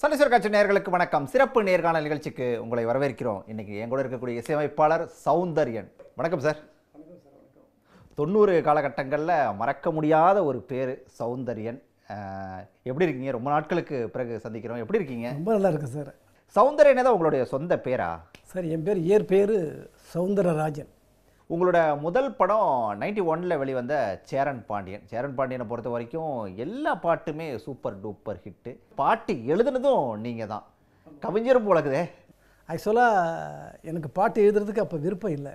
சனீஸ்வர காட்சி நேயர்களுக்கு வணக்கம். சிறப்பு நேர்காணல் நிகழ்ச்சிக்கு உங்களை வரவேற்கிறோம். இன்னைக்கு என் கூட இருக்கக்கூடிய இசையமைப்பாளர் சௌந்தர்யன். வணக்கம் சார். தொண்ணூறு காலகட்டங்களில் மறக்க முடியாத ஒரு பேர் சௌந்தர்யன். எப்படி இருக்கீங்க? ரொம்ப நாட்களுக்கு பிறகு சந்திக்கிறோம். எப்படி இருக்கீங்க? ரொம்ப நல்லா இருக்கு சார். சௌந்தர்யனே தான் உங்களுடைய சொந்த பேரா? சார் என் பேர் இயற் பேர் சவுந்தரராஜன் உங்களோட முதல் படம் நைன்டி ஒனில் வெளிவந்த சேரன் பாண்டியன். சேரன் பாண்டியனை பொறுத்த வரைக்கும் எல்லா பாட்டுமே சூப்பர் டூப்பர் ஹிட்டு பாட்டு எழுதுனதும் நீங்கள் தான் கவிஞரும் போலக்குதே. ஆக்சுவலாக எனக்கு பாட்டு எழுதுறதுக்கு அப்போ விருப்பம் இல்லை.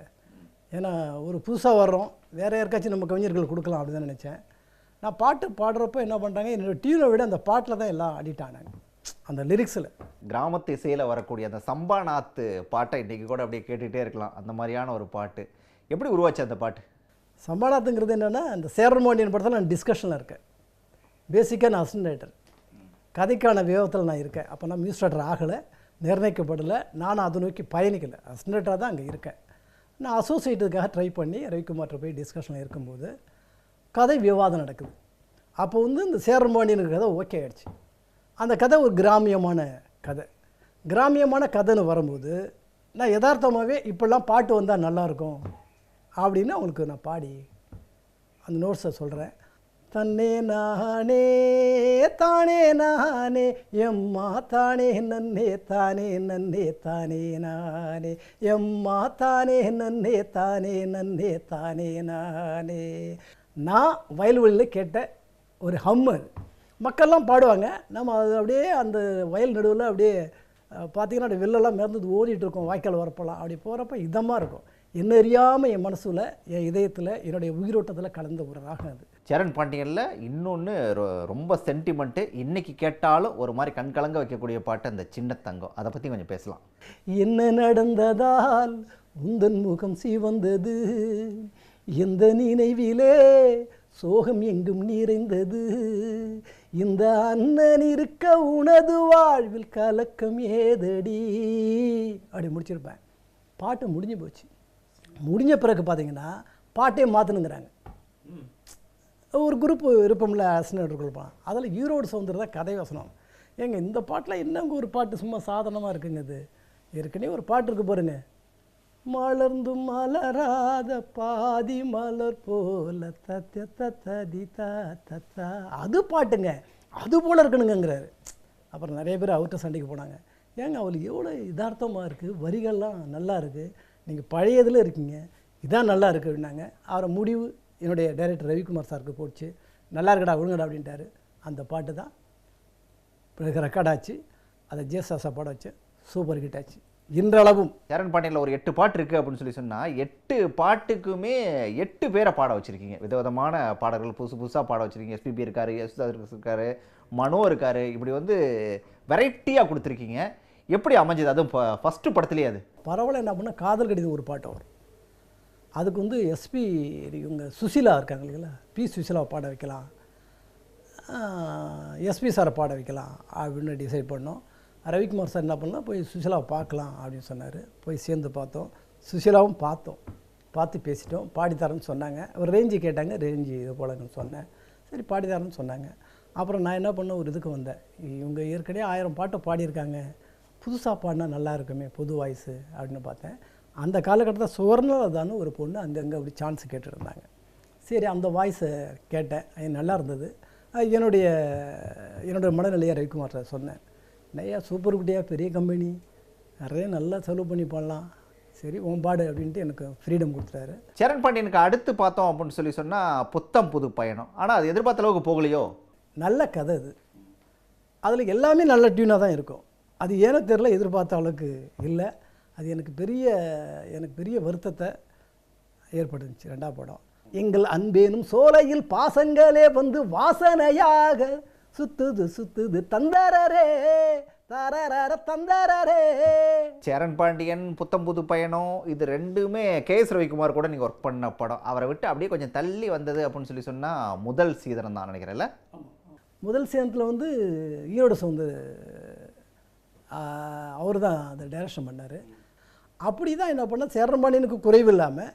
ஏன்னா ஒரு புதுசாக வர்றோம். வேறு யாருக்காச்சும் நம்ம கவிஞர்கள் கொடுக்கலாம் அப்படி தான் நினச்சேன். நான் பாட்டு பாடுறப்போ என்ன பண்ணுறாங்க என்னோடய டியூனை விட அந்த பாட்டில் தான் எல்லாம் அடிக்ட் ஆனாங்க அந்த லிரிக்ஸில் கிராமத்து இசையில் வரக்கூடிய அந்த சம்பா நாத்து பாட்டை இன்றைக்கி கூட அப்படியே கேட்டுகிட்டே இருக்கலாம். அந்த மாதிரியான ஒரு பாட்டு. எப்படி உருவாச்சு அந்த பாட்டு? சம்பாளத்துங்கிறது என்னென்னா அந்த சேரன்மாண்டியன் படத்தில் நான் டிஸ்கஷனில் இருக்கேன். பேசிக்காக நான் அசிஸ்டன்ட் ரைட்டர் கதைக்கான விவேகத்தில் நான் இருக்கேன். அப்போ நான் மியூஸ் ரைட்டர் ஆகலை நிர்ணயிக்கப்படலை நானும் அதை நோக்கி பயணிக்கலை. அசிஸ்டன்ட் ரைட்டராக தான் அங்கே இருக்கேன். நான் அசோசியேட்டுக்காக ட்ரை பண்ணி ரவிக்குமார்ட்ட போய் டிஸ்கஷனில் இருக்கும்போது கதை விவாதம் நடக்குது. அப்போ வந்து இந்த சேரன்பாண்டியனுக்கு கதை ஓகே ஆகிடுச்சு அந்த கதை ஒரு கிராமியமான கதை. கிராமியமான கதைன்னு வரும்போது நான் யதார்த்தமாகவே இப்படிலாம் பாட்டு வந்தால் நல்லாயிருக்கும் அப்படின்னு அவங்களுக்கு நான் பாடி அந்த நோட்ஸை சொல்கிறேன் தன்னே நானே தானே நானே எம்மா தானே நன்னே தானே நன்னே தானே நானே எம்மா தானே நன்னே தானே நன்னே தானே நானே. நான் வயல்வெளியில் கேட்ட ஒரு ஹம்மர் மக்கள்லாம் பாடுவாங்க. நம்ம அது அப்படியே அந்த வயல் நடுவில் அப்படியே பார்த்திங்கன்னா பார்த்தீங்கன்னா அப்படியே வெள்ளெல்லாம் மிதந்து ஓடிட்டு இருக்கும். வாய்க்கால் வரப்போலாம். அப்படி போகிறப்ப இதமாக இருக்கும். என்ன அறியாமல் என் மனசுல என் இதயத்தில் என்னுடைய உயிரோட்டத்தில் கலந்த ஒரு ராகம் அது. சேரன் பாண்டியனில் இன்னொன்று ரொம்ப சென்டிமெண்ட்டு இன்னைக்கு கேட்டாலும் ஒரு மாதிரி கண் கலங்க வைக்கக்கூடிய பாட்டு அந்த சின்ன தங்கம் அதை பற்றி கொஞ்சம் பேசலாம். என்ன நடந்ததால் உந்தன் முகம் சிவந்தது? எந்த நினைவிலே சோகம் எங்கும் நிறைந்தது? இந்த அண்ணன் இருக்க உனது வாழ்வில் கலக்கம் ஏதடி? அப்படி முடிச்சிருப்பேன். பாட்டு முடிஞ்சு போச்சு. முடிஞ்ச பிறகு பார்த்தீங்கன்னா பாட்டே மாற்றணுங்கிறாங்க ஒரு குரூப் விருப்பம்ல அசனர் கொடுப்பான் அதில் ஈரோடு சவுந்தர் தான் கதை வசனம். ஏங்க இந்த பாட்டில் என்னங்க ஒரு பாட்டு சும்மா சாதனமாக இருக்குங்க இது? ஏற்கனவே ஒரு பாட்டு இருக்கு பாருங்க. மலர்ந்தும் மலராத பாதி மலர் போல தத்த தத்ததி தத்தா அது பாட்டுங்க. அது போல் இருக்கணுங்கிறாரு. அப்புறம் நிறைய பேர் அவர்கிட்ட சண்டைக்கு போனாங்க. ஏங்க அவளுக்கு எவ்வளோ யதார்த்தமாக இருக்குது வரிகள்லாம் நல்லா இருக்குது நீங்கள் பழையதில் இருக்கீங்க இதான் நல்லா இருக்குது அப்படின்னாங்க. அவரை முடிவு என்னுடைய டைரக்டர் ரவிக்குமார் சாருக்கு போச்சு. நல்லா இருக்கடா விழுங்கடா அப்படின்ட்டாரு. அந்த பாட்டு தான் பிறகு ரெக்கார்ட் ஆச்சு. அதை ஜேசாசா பாட வச்சு சூப்பர் ஹிட் ஆச்சு. இன்றளவும். சரண் பாண்டியனில் ஒரு எட்டு பாட்டு இருக்குது அப்படின்னு சொல்லி சொன்னால் எட்டு பாட்டுக்குமே எட்டு பேரை பாட வச்சுருக்கீங்க. விதவிதமான பாடல்கள் புதுசு புதுசாக பாட வச்சுருக்கீங்க. எஸ்பிபி இருக்கார் யசுதாஸ் இருக்கார் மனோ இருக்கார். இப்படி வந்து வெரைட்டியாக கொடுத்துருக்கீங்க. எப்படி அமைஞ்சது? அதுவும் ஃபஸ்ட்டு படத்துலேயே அது. பரவாயில்ல என்ன பண்ணால் காதல் கடிதம் ஒரு பாட்டு வரும். அதுக்கு வந்து எஸ்பி இவங்க சுசிலா இருக்காங்க இல்லைங்களா? பி சுசிலாவை பாட வைக்கலாம். எஸ்பி சாரை பாட வைக்கலாம் அப்படின்னு டிசைட் பண்ணோம். ரவிக்குமார் சார் என்ன பண்ணலாம் போய் சுசிலாவை பார்க்கலாம் அப்படின்னு சொன்னார். போய் சேர்ந்து பார்த்தோம். சுசிலாவும் பார்த்தோம். பார்த்து பேசிட்டோம். பாடித்தரேன்னு சொன்னாங்க. ஒரு ரேஞ்சு கேட்டாங்க. ரேஞ்சு இது போலன்னு சொன்னேன். சரி பாடித்தரேன்னு சொன்னாங்க. அப்புறம் நான் என்ன பண்ண ஒரு இதுக்கு வந்தேன். இவங்க ஏற்கனவே ஆயிரம் பாட்டை பாடியிருக்காங்க. புதுசாக பாடினா நல்லா இருக்குமே புது வாய்ஸு அப்படின்னு பார்த்தேன். அந்த காலகட்டத்தில் சுவர்ணலதான்னு ஒரு பொண்ணு அங்கங்கே அப்படி சான்ஸ் கேட்டுருந்தாங்க. சரி அந்த வாய்ஸை கேட்டேன். அது நல்லா இருந்தது. என்னுடைய என்னுடைய மனநிலையை ரவிக்குமார்ட்ட சொன்னேன் நிறையா சூப்பர் குட்டியாக பெரிய கம்பெனி. நிறைய நல்லா செலவு பண்ணி பண்ணலாம். சரி உன் பாடு அப்படின்ட்டு எனக்கு ஃப்ரீடம் கொடுத்துட்டாரு. சேரன் பாண்டியனுக்கு அடுத்து பார்த்தோம் அப்படின்னு சொல்லி சொன்னால் புத்தம் புது பயணம். ஆனால் அது எதிர்பார்த்த அளவுக்கு போகலையோ? நல்ல கதை அது. அதில் எல்லாமே நல்ல டியூனாக தான் இருக்கும். அது ஏனோ தெரில எதிர்பார்த்த அளவுக்கு இல்லை. அது எனக்கு பெரிய எனக்கு பெரிய வருத்தத்தை ஏற்பட்டுச்சு ரெண்டாவது படம். எங்கள் அன்பேனும் சோலையில் பாசங்களே வந்து வாசனையாக சுத்துது சுத்துது தந்தரரே தரரர தந்தரரே. சேரன் பாண்டியன் புத்தம் புது பயணம் இது ரெண்டுமே கே எஸ் ரவிக்குமார் கூட நீங்கள் ஒர்க் பண்ண படம். அவரை விட்டு அப்படியே கொஞ்சம் தள்ளி வந்தது அப்படின்னு சொல்லி சொன்னால் முதல் சீதனம் தான் நினைக்கிறேன்ல? முதல் சேனத்தில் வந்து ஈரோடு சவுந்து அவர் தான் அதை டைரக்ஷன் பண்ணார். அப்படி தான் என்ன பண்ண சேரமானியனுக்கு குறைவு இல்லாமல்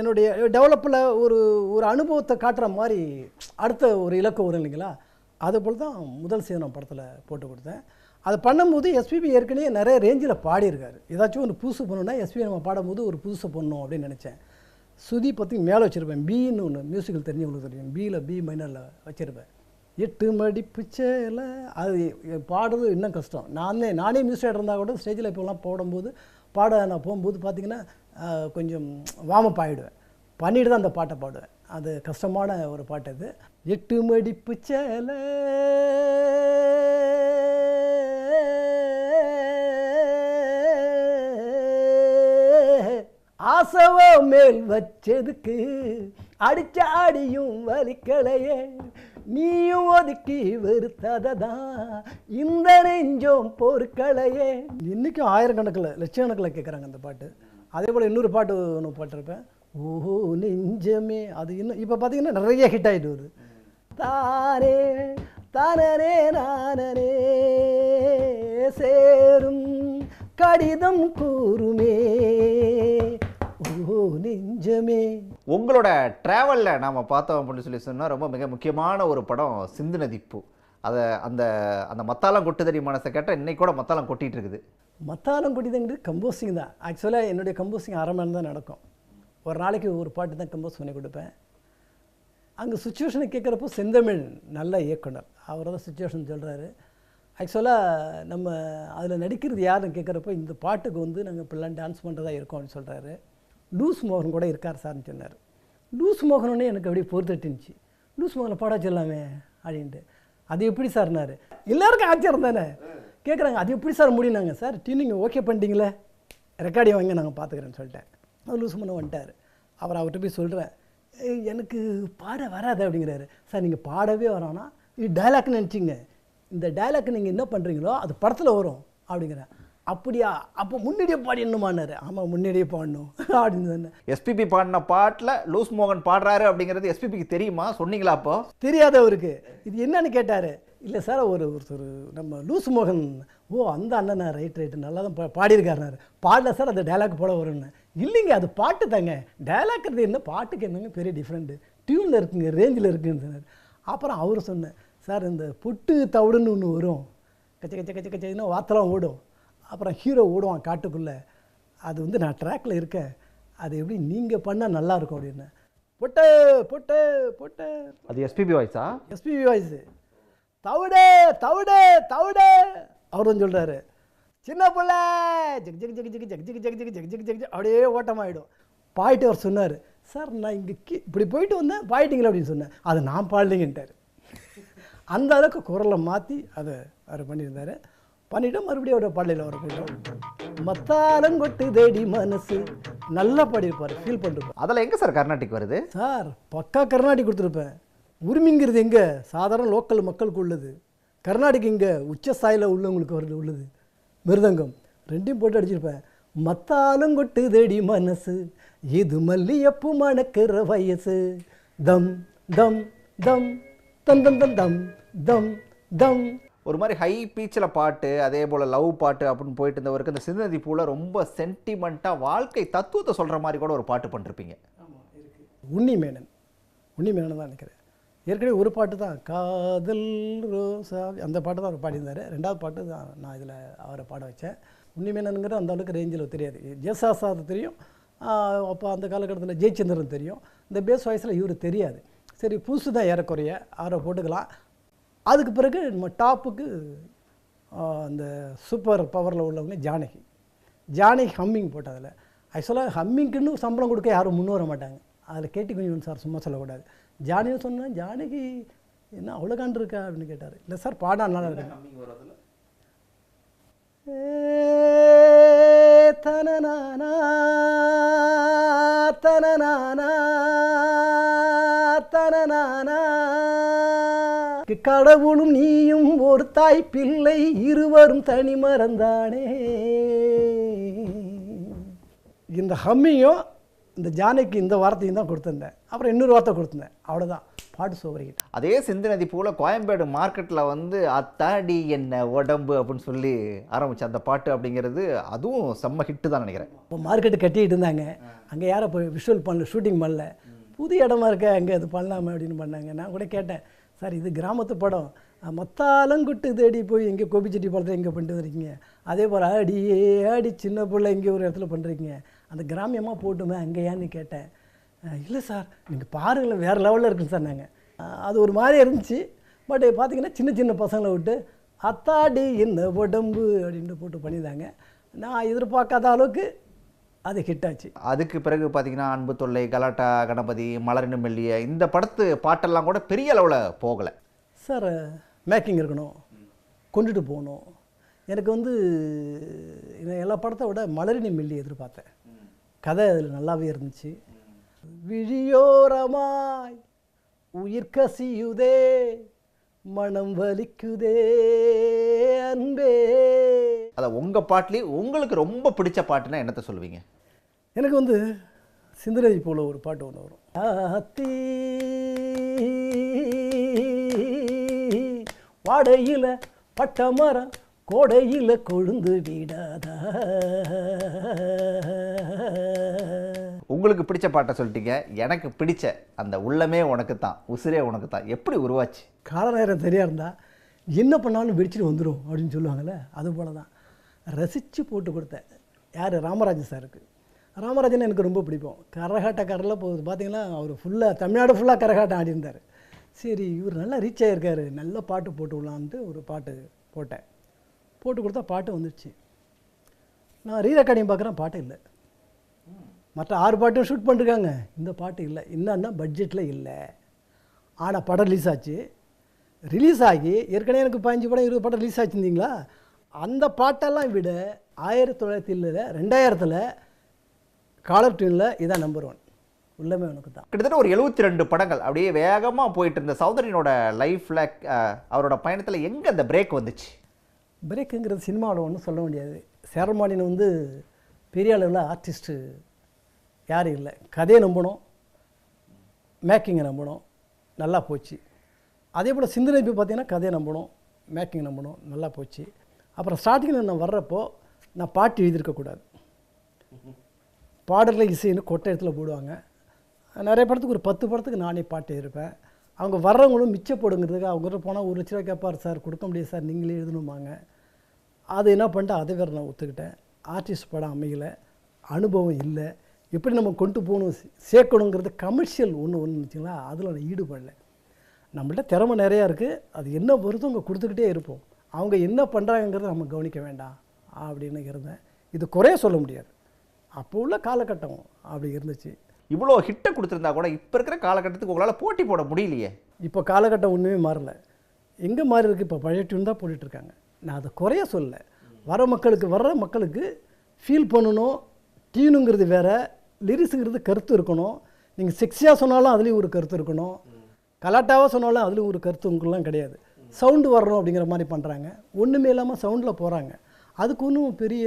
என்னுடைய டெவலப்பில் ஒரு ஒரு அனுபவத்தை காட்டுற மாதிரி அடுத்த ஒரு இலக்கு வரும் இல்லைங்களா? அதுபோல் தான் முதல் சீதனம் படத்தில் போட்டு கொடுத்தேன். அதை பண்ணும்போது எஸ்பிபி ஏற்கனவே நிறைய ரேஞ்சில் பாடியிருக்காரு. ஏதாச்சும் ஒரு புதுசு பண்ணணும்னா எஸ்பிபி நம்ம பாடும்போது ஒரு புதுசு பண்ணணும் அப்படின்னு நினச்சேன். சுதி பற்றி மேலே வச்சுருப்பேன். பின்னு ஒன்று மியூசிக்கல் தெரிஞ்சவங்களுக்கு தெரியும். பியில் பி மைனரில் வச்சுருப்பேன். எட்டு மடிப்பு சேலை. அது பாடுறது இன்னும் கஷ்டம். நானே நானே மியூசிக் இருந்தால் கூட ஸ்டேஜில் இப்போலாம் போடும்போது பாட நான் போகும்போது பார்த்திங்கன்னா கொஞ்சம் வார்மப் ஆகிடுவேன் பண்ணிட்டு தான் அந்த பாட்டை பாடுவேன். அது கஷ்டமான ஒரு பாட்டு அது. எட்டு மடிப்பு சேலை. ஆசவோ மேல் வச்சதுக்கு அடிச்சாடியும் வலிக்கலையே. நீயும் ஒதுக்கி வெறுத்ததான் இந்த நெஞ்சம் பொறுக்கலையே இன்றைக்கும் ஆயிரக்கணக்கில் லட்சக்கணக்கில் கேட்குறாங்க அந்த பாட்டு. அதே போல் இன்னொரு பாட்டு ஒன்று பாட்டிருப்பேன். ஓஹோ நெஞ்சமே. அது இன்னும் இப்போ பார்த்தீங்கன்னா நிறைய ஹிட் ஆகிட்டு வருது. தானே தானே நானனே. சேரும் கடிதம் கூறுமே. ஓ நெஞ்சமே. உங்களோட ட்ராவலில் நாம் பார்த்தோம் அப்படின்னு சொல்லி சொன்னால் ரொம்ப மிக முக்கியமான ஒரு படம் சிந்து நதிப்பு அதை அந்த அந்த மத்தாலம் கொட்டுதடி மனசை கேட்டால் இன்னைக்கு கூட மத்தாலம் கொட்டிட்டு இருக்குது. மத்தாலம் குடிதங்கிறது கம்போசிங் தான். ஆக்சுவலாக என்னுடைய கம்போசிங் அரை மணி தான் நடக்கும். ஒரு நாளைக்கு ஒரு பாட்டு தான் கம்போஸ் பண்ணி கொடுப்பேன். அங்கே சுச்சுவேஷனை கேட்குறப்போ செந்தமிழ் நல்ல இயக்குனர். அவர் தான் சுச்சுவேஷன் சொல்கிறாரு ஆக்சுவலாக நம்ம அதில் நடிக்கிறது யாருன்னு கேட்குறப்போ இந்த பாட்டுக்கு வந்து நாங்கள் இப்படிலாம் டான்ஸ் பண்ணுறதா இருக்கோம் அப்படின்னு சொல்கிறாரு லூஸ் மோகன் கூட இருக்கார் சார்னு சொன்னார். லூஸ் மோகனே எனக்கு அப்படியே பொறுத்துட்டுருந்துச்சு. லூஸ் மோகனை பாட சொல்லாமே அப்படின்ட்டு. அது எப்படி சார்னாரு எல்லாருக்கும் ஆச்சரியம் தானே? கேட்குறாங்க அது எப்படி சார் முடியினாங்க சார்? டீ நீங்கள் ஓகே பண்ணிட்டீங்களே? ரெக்கார்டிங் வாங்க நாங்கள் பார்த்துக்கிறேன்னு சொல்லிட்டேன். அது லூஸ் மோகன் வந்துட்டார். அவர் அவர்கிட்ட போய் சொல்கிறேன் "ஏய், எனக்கு பாட வராது அப்படிங்கிறாரு. சார் நீங்கள் பாடவே வரோன்னா இது டைலாக்னு நினச்சிங்க. இந்த டைலாக் நீங்கள் என்ன பண்ணுறீங்களோ அது படத்தில் வரும் அப்படிங்கிறேன் அப்படியா? அப்போ முன்னாடியே பாடிடணுமான்னாரு ஆமாம் முன்னாடியே பாடணும். அப்படின்னு சொன்னேன். எஸ்பிபி பாடின பாட்டில் லூஸ் மோகன் பாடுறாரு அப்படிங்கிறது எஸ்பிபிக்கு தெரியுமா? சொன்னீங்களா அப்போ? தெரியாத அவருக்கு இது என்னன்னு கேட்டார். இல்லை சார் ஒரு ஒருத்தர் நம்ம லூசு மோகன் ஓ அந்த அண்ணனா ரைட் ரைட்டு நல்லா தான் பா பாடியிருக்காருனாரு. பாடல சார் அந்த டைலாக் போட வரும்னு. இல்லைங்க அது பாட்டு தாங்க. டைலாக்றது என்ன? பாட்டுக்கு என்னங்க பெரிய டிஃப்ரெண்ட்டு டியூனில் இருக்குங்க ரேஞ்சில் இருக்குன்னு சொன்னார். அப்புறம் அவர் சொன்னேன் சார் இந்த புட்டு தவிடுன்னு ஒன்று வரும். கச்ச கச்ச கச்ச கச்சன்னு வார்த்தலாம் ஓடும். அப்புறம் ஹீரோ ஓடுவான் காட்டுக்குள்ளே அது வந்து நான் ட்ராக்கில் இருக்கேன் அது எப்படி நீங்கள் பண்ணால் நல்லா இருக்கும் அப்படின்னு பொட்டு பொட்டு பொட்டு அது எஸ்பிபி வாய்ஸா எஸ்பிபி வாய்ஸு தவிடு தவிடு தவிடு அவர் வந்து சொல்கிறாரு சின்ன பிள்ள ஜக் ஜக் ஜக் ஜக் ஜக் ஜக் ஜக் ஜக் ஜக் ஜக் ஜக் ஜக் அப்படியே ஓட்டமாயிடும் பாயிட்டு அவர் சொன்னார் சார் நான் இங்கே கீ இப்படி போயிட்டு வந்தேன் பாயிட்டீங்களா அப்படின்னு சொன்னேன் அதை நான் பாடலைங்கன்ட்டார் அந்த அளவுக்கு குரலை மாற்றி அதை அவர் பண்ணியிருந்தார் பண்ணிவிட்டு மறுபடியும் அவரை பாடலையில் அவரை போயிட்டோம். மத்தாலங்கொட்டு தேடி மனசு. நல்லா பாடியிருப்பார் ஃபீல் பண்ணிருப்பார். அதில் எங்கே சார் கர்நாடிக் வருது? சார் பக்கா கர்நாடிக் கொடுத்துருப்பேன். உரிமைங்கிறது எங்கே? சாதாரண லோக்கல் மக்களுக்கு உள்ளது. கர்நாடிக் இங்கே உச்ச ஸ்தாயில உள்ளவங்களுக்கு வருது உள்ளது. மிருதங்கம். ரெண்டையும் போட்டு அடிச்சிருப்பேன். மத்தாலும் கொட்டு தேடி மனசு. இது மல்லியப்பு மணக்கிற வயசு? தம் தம் தம் தம் தம் தம் தம் தம் தம். ஒரு மாதிரி ஹை பீச்சில் பாட்டு அதே போல் லவ் பாட்டு அப்படின்னு போயிட்டு இருந்தவருக்கு இந்த சிந்தனதி பூவில் ரொம்ப சென்டிமெண்ட்டாக வாழ்க்கை தத்துவத்தை சொல்கிற மாதிரி கூட ஒரு பாட்டு பண்ணிருப்பீங்க. உன்னி மேனன். உன்னி மேனன் தான் நினைக்கிறேன். ஏற்கனவே ஒரு பாட்டு தான். காதல் ரோசா அந்த பாட்டு தான் அவர் பாடியிருந்தார். ரெண்டாவது பாட்டு தான் நான் இதில் அவரை பாட வச்சேன். உன்னி அந்த அளவுக்கு ரேஞ்சில் தெரியாது. ஜெயசாசாது தெரியும். அப்போ அந்த காலகட்டத்தில் ஜெயச்சந்திரன் தெரியும். இந்த பேஸ் வாய்ஸில் இவர் தெரியாது. சரி புதுசு தான் ஏறக்குறைய. அவரை போட்டுக்கலாம். அதுக்கு பிறகு நம்ம டாப்புக்கு அந்த சூப்பர் பவரில் உள்ளவங்க ஜானகி. ஜானகி ஹம்மிங் போட்டதில். ஆக்சுவலாக ஹம்மிங்க்குன்னு சம்பளம் கொடுக்க யாரும் முன் வர மாட்டாங்க. அதில் கேட்டி கொஞ்சம் சார் சும்மா சொல்லக்கூடாது. ஜானியும் சொன்னேன் ஜானகி என்ன அவ்வளோ காண்டு இருக்கா? அப்படின்னு கேட்டார். இல்லை சார் பாடம் நல்லா இருக்கு. ஏ தனநானா தனநானா தனநானா. கடவுளும் நீயும் ஒரு தாய் பிள்ளை இருவரும் தனி மறந்தானே இந்த ஹம்மியும் இந்த ஜானகி இந்த வார்த்தையும் தான் கொடுத்துருந்தேன். அப்புறம் இன்னொரு வார்த்தை கொடுத்துருந்தேன். அவ்வளோதான் பாட்டு சோவரிக்கிட்ட அதே சிந்தநதி பூவில் கோயம்பேடு மார்க்கெட்டில் வந்து அத்தாடி என்ன உடம்பு? அப்படின்னு சொல்லி ஆரம்பிச்ச அந்த பாட்டு அப்படிங்கிறது அதுவும் செம்ம ஹிட்டு தான் நினைக்கிறேன். இப்போ மார்க்கெட்டு கட்டிட்டு இருந்தாங்க. அங்கே யாரை போய் விஷுவல் பண்ணல ஷூட்டிங் பண்ணல. புது இடமா இருக்க அங்கே அது பண்ணலாமா அப்படின்னு பண்ணாங்க. நான் கூட கேட்டேன் சார் இது கிராமத்து படம். மத்தாலங்குட்டு தேடி போய் எங்கே கோபிச்செட்டி பாலத்தில் எங்கே பண்ணிட்டு வந்துருக்கீங்க? அதே போல் அடியே ஆடி சின்ன பிள்ளை இங்கே ஒரு இடத்துல பண்ணுறீங்க அந்த கிராமியமாக போட்டுமே அங்கேயான்னு கேட்டேன். இல்லை சார் நீங்கள் பாருங்களேன் வேறு லெவலில் இருக்குன்னு சார் நாங்கள் அது ஒரு மாதிரி இருந்துச்சு. பட் பார்த்தீங்கன்னா சின்ன சின்ன பசங்களை விட்டு அத்தாடி என்ன உடம்பு? அப்படின்ட்டு போட்டு பண்ணியிருந்தாங்க. நான் எதிர்பார்க்காத அளவுக்கு அது ஹிட் ஆச்சு அதுக்கு பிறகு பார்த்தீங்கன்னா அன்பு தொல்லை கலாட்டா கணபதி மலரினும் மெல்லிய இந்த படத்து பாட்டெல்லாம் கூட பெரிய அளவில் போகலை. சார் மேக்கிங் இருக்கணும் கொண்டுட்டு போகணும். எனக்கு வந்து எல்லா படத்தை விட மலரினி மில்லி எதிர்பார்த்தேன். கதை அதில் நல்லாவே இருந்துச்சு. விழியோரமாய் உயிர் கசியுதே மனம் வலிக்குதே அன்பே. அதை உங்கள் பாட்டிலே உங்களுக்கு ரொம்ப பிடிச்ச பாட்டுன்னா என்னத்தை சொல்லுவீங்க? எனக்கு வந்து சிந்தனை போல ஒரு பாட்டு ஒன்று வரும். ஆத்தி வாடையில் பட்ட மரம் கோடையில் கொழுந்து விடாதா. உங்களுக்கு பிடிச்ச பாட்டை சொல்லிட்டீங்க. எனக்கு பிடிச்ச அந்த உள்ளமே உனக்கு தான் உசிரே உனக்கு தான் எப்படி உருவாச்சு? கால நேரம் சரியாக இருந்தால் என்ன பண்ணாலும் வெடிச்சிட்டு வந்துடும் அப்படின்னு சொல்லுவாங்கள்ல அது போல தான் ரசித்து போட்டு கொடுத்தேன் யார்? ராமராஜன் சாருக்கு. ராமராஜன் எனக்கு ரொம்ப பிடிக்கும். கரகாட்டக்காரில் போகுது. பார்த்தீங்கன்னா அவர் ஃபுல்லாக தமிழ்நாடு ஃபுல்லாக கரகாட்டம் ஆடிருந்தார் சரி இவர் நல்லா ரீச் ஆகியிருக்காரு நல்ல பாட்டு போட்டு விடலான்ட்டு ஒரு பாட்டு போட்டேன். போட்டு கொடுத்தா பாட்டு வந்துடுச்சு நான் ரீரெக்கார்டிங் பார்க்குறேன் பாட்டு இல்லை. மற்ற ஆறு பாட்டும் ஷூட் பண்ணிருக்காங்க. இந்த பாட்டு இல்லை. என்னன்னா பட்ஜெட்டில் இல்லை. ஆனால் படம் ரிலீஸ் ஆச்சு. ரிலீஸ் ஆகி ஏற்கனவே எனக்கு பதினஞ்சு படம் இருபது படம் ரிலீஸ் ஆச்சுருந்தீங்களா அந்த பாட்டெல்லாம் விட ஆயிரத்தி தொள்ளாயிரத்தி இல்லை ரெண்டாயிரத்தில் காலர் டியூனில் இதான் நம்பர் ஒன் உள்ளமே உனக்கு தான். கிட்டத்தட்ட ஒரு எழுபத்தி ரெண்டு படங்கள் அப்படியே வேகமாக போயிட்டு இருந்த சௌதரியனோட லைஃப்பில் அவரோட பயணத்தில் எங்கே அந்த பிரேக் வந்துச்சு? பிரேக்குங்கிறது சினிமாவில் ஒன்றும் சொல்ல முடியாது. சேரமானின் வந்து பெரிய அளவில் ஆர்டிஸ்ட்டு யாரும் இல்லை. கதையை நம்பணும். மேக்கிங்கை நம்பணும். நல்லா போச்சு. அதே போல் சிந்தனை இப்போ பார்த்தீங்கன்னா கதையை நம்பணும். மேக்கிங் நம்பணும். நல்லா போச்சு. அப்புறம் ஸ்டார்டிங்கில் நான் வர்றப்போ நான் பாட்டு எழுதியிருக்கக்கூடாது பாடலில் இசைன்னு கொட்டை இடத்துல போடுவாங்க. நிறைய படத்துக்கு ஒரு பத்து படத்துக்கு நானே பாட்டு எழுதியிருப்பேன். அவங்க வர்றவங்களும் மிச்சப்படுங்கிறதுக்கு அவங்க போனால் ஒரு லட்ச ரூபா கேட்பார் சார் கொடுக்க முடியாது சார் நீங்களே எழுதணுமாங்க அது என்ன பண்ணிட்டு அதை வேறு நான் ஒத்துக்கிட்டேன். ஆர்டிஸ்ட் படம் அமையலை. அனுபவம் இல்லை. எப்படி நம்ம கொண்டு போகணும்? சேர்க்கணுங்கிறது கமர்ஷியல் ஒன்று ஒன்று வச்சுங்களா? அதில் நான் ஈடுபடல. நம்மள்ட்ட திறமை நிறையா இருக்குது அது என்ன வருதோ அவங்க கொடுத்துக்கிட்டே இருப்போம். அவங்க என்ன பண்ணுறாங்கிறத நம்ம கவனிக்க வேண்டாம் அப்படின்னு இருந்தேன். இது குறைய சொல்ல முடியாது. அப்போ உள்ள காலகட்டம் அப்படி இருந்துச்சு. இவ்வளோ ஹிட்டை கொடுத்துருந்தா கூட இப்போ இருக்கிற காலகட்டத்துக்கு உங்களால் போட்டி போட முடியலையே. இப்போ காலகட்டம் ஒன்றுமே மாறல. எங்கே மாறி இருக்கு? இப்போ பழைய டியூன் தான் போட்டுட்டு இருக்காங்க. நான் அதை குறைய சொல்லல. வர மக்களுக்கு வர்ற மக்களுக்கு ஃபீல் பண்ணணும் டியூனுங்கிறது வேறு லிரிக்ஸுங்கிறது கருத்து இருக்கணும். நீங்கள் செக்ஸியாக சொன்னாலும் அதுலேயும் ஒரு கருத்து இருக்கணும். கலாட்டாவாக சொன்னாலும் அதுலேயும் ஒரு கருத்து உங்களுக்குலாம் கிடையாது. சவுண்டு வரணும் அப்படிங்கிற மாதிரி பண்ணுறாங்க ஒன்றுமே இல்லாமல் சவுண்டில் போகிறாங்க அதுக்கு ஒன்றும் பெரிய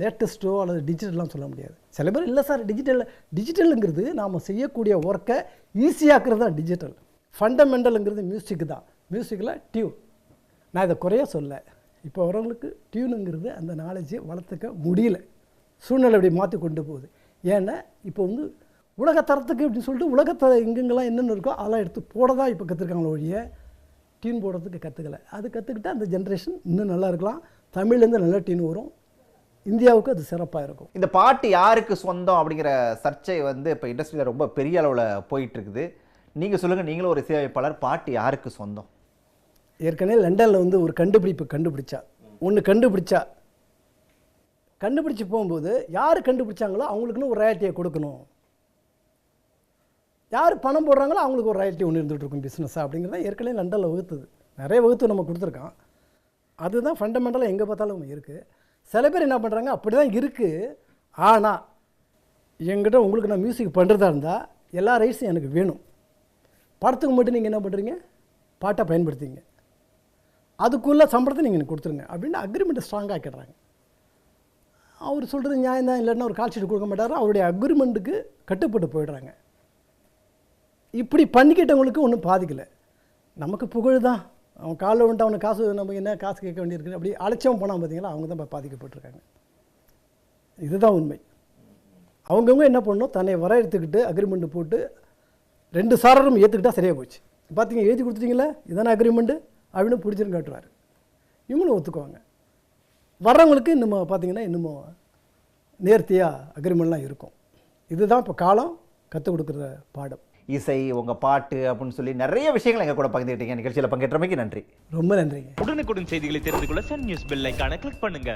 லேட்டஸ்ட்டோ அல்லது டிஜிட்டல்லாம் சொல்ல முடியாது. சில பேர் இல்லை சார் டிஜிட்டல் டிஜிட்டலுங்கிறது நாம் செய்யக்கூடிய ஒர்க்கை ஈஸியாக்குறது தான் டிஜிட்டல் ஃபண்டமெண்டலுங்கிறது மியூசிக் தான். மியூசிக்கில் டியூன் நான் இதை குறைய சொல்ல. இப்போ வரவங்களுக்கு டியூனுங்கிறது அந்த நாலேஜை வளர்த்துக்க முடியல. சூழ்நிலை அப்படி மாற்றி கொண்டு போகுது. ஏன்னா இப்போ வந்து உலகத்தரத்துக்கு அப்படின்னு சொல்லிட்டு உலகத்தை எங்கெங்கெல்லாம் என்னென்ன இருக்கோ அதெல்லாம் எடுத்து போட தான் இப்போ கற்றுருக்காங்களோ ஒழிய டியூன் போடுறதுக்கு கற்றுக்கல அது கற்றுக்கிட்டா அந்த ஜென்ரேஷன் இன்னும் நல்லா இருக்கலாம். தமிழ்லேருந்து நல்ல டியூன் வரும். இந்தியாவுக்கு அது சிறப்பாக இருக்கும். இந்த பாட்டு யாருக்கு சொந்தம் அப்படிங்கிற சர்ச்சை வந்து இப்போ இண்டஸ்ட்ரியில் ரொம்ப பெரிய அளவில் போயிட்டு இருக்குது நீங்கள் சொல்லுங்கள் நீங்களும் ஒரு இசையமைப்பாளர் பாட்டு யாருக்கு சொந்தம்? ஏற்கனவே லண்டனில் வந்து ஒரு கண்டுபிடிப்பு கண்டுபிடிச்சா. ஒன்று கண்டுபிடிச்சா கண்டுபிடிச்சு போகும்போது யார் கண்டுபிடிச்சாங்களோ அவங்களுக்குன்னு ஒரு ராயல்ட்டியை கொடுக்கணும். யார் பணம் போடுறாங்களோ அவங்களுக்கு ஒரு ராயல்ட்டி ஒன்று இருந்துகிட்டு இருக்கும் பிஸ்னஸ் அப்படிங்கிறத ஏற்கனவே லண்டனில் வகுத்துது. நிறைய வகுத்து நம்ம கொடுத்துருக்கோம் அதுதான் ஃபண்டமெண்டலாக எங்கே பார்த்தாலும் இருக்குது சில பேர் என்ன பண்ணுறாங்க அப்படி தான் இருக்குது ஆனால் என்கிட்ட உங்களுக்கு நான் மியூசிக் பண்ணுறதா இருந்தால் எல்லா ரைட்ஸும் எனக்கு வேணும். படத்துக்கு மட்டும் நீங்கள் என்ன பண்ணுறீங்க பாட்டை பயன்படுத்திங்க அதுக்குள்ள சம்பளத்தை நீங்கள் எனக்கு கொடுத்துருங்க அப்படின்னு அக்ரிமெண்ட்டை ஸ்ட்ராங்காக ஆக்கிடுறாங்க அவர் சொல்கிறது நியாயம் தான் இல்லைன்னா ஒரு கால் ஷீட் கொடுக்க மாட்டார். அவருடைய அக்ரிமெண்ட்டுக்கு கட்டுப்பட்டு போயிடுறாங்க. இப்படி பண்ணிக்கிட்டவங்களுக்கு ஒன்றும் பாதிக்கலை. நமக்கு புகழ் தான். அவன் காலில் வந்துட்டு அவனுக்கு காசு நம்ம என்ன காசு கேட்க வேண்டியிருக்கு அப்படி அலட்சியம் போனால் பார்த்தீங்களா அவங்க தான் பாதிக்கப்பட்டிருக்காங்க. இதுதான் உண்மை. அவங்கவுங்க என்ன பண்ணணும் தன்னை வர எடுத்துக்கிட்டு அக்ரிமெண்ட் போட்டு ரெண்டு சாரரும் ஏற்றுக்கிட்டா சரியாக போச்சு. பார்த்தீங்க எழுதி கொடுத்துட்டீங்களா இதான அக்ரிமெண்ட்டு அப்படின்னு பிடிச்சிருந்து காட்டுவார். இவங்களும் ஒத்துக்குவாங்க. வர்றவங்களுக்கு இன்னும் பார்த்தீங்கன்னா இன்னமும் நேர்த்தியாக அக்ரிமெண்ட்லாம் இருக்கும். இதுதான் இப்போ காலம் கற்றுக் கொடுக்குற பாடம். இசை உங்கள் பாட்டு அப்படின்னு சொல்லி நிறைய விஷயங்கள் எங்கள் கூட பகிர்ந்துக்கிட்டீங்க நிகழ்ச்சியில் பங்கேற்றமைக்கு நன்றி. ரொம்ப நன்றிங்க. உடனுக்குடன் செய்திகளை தெரிந்து கொள்ள சன் நியூஸ் பெல் ஐகானை கிளிக் பண்ணுங்க.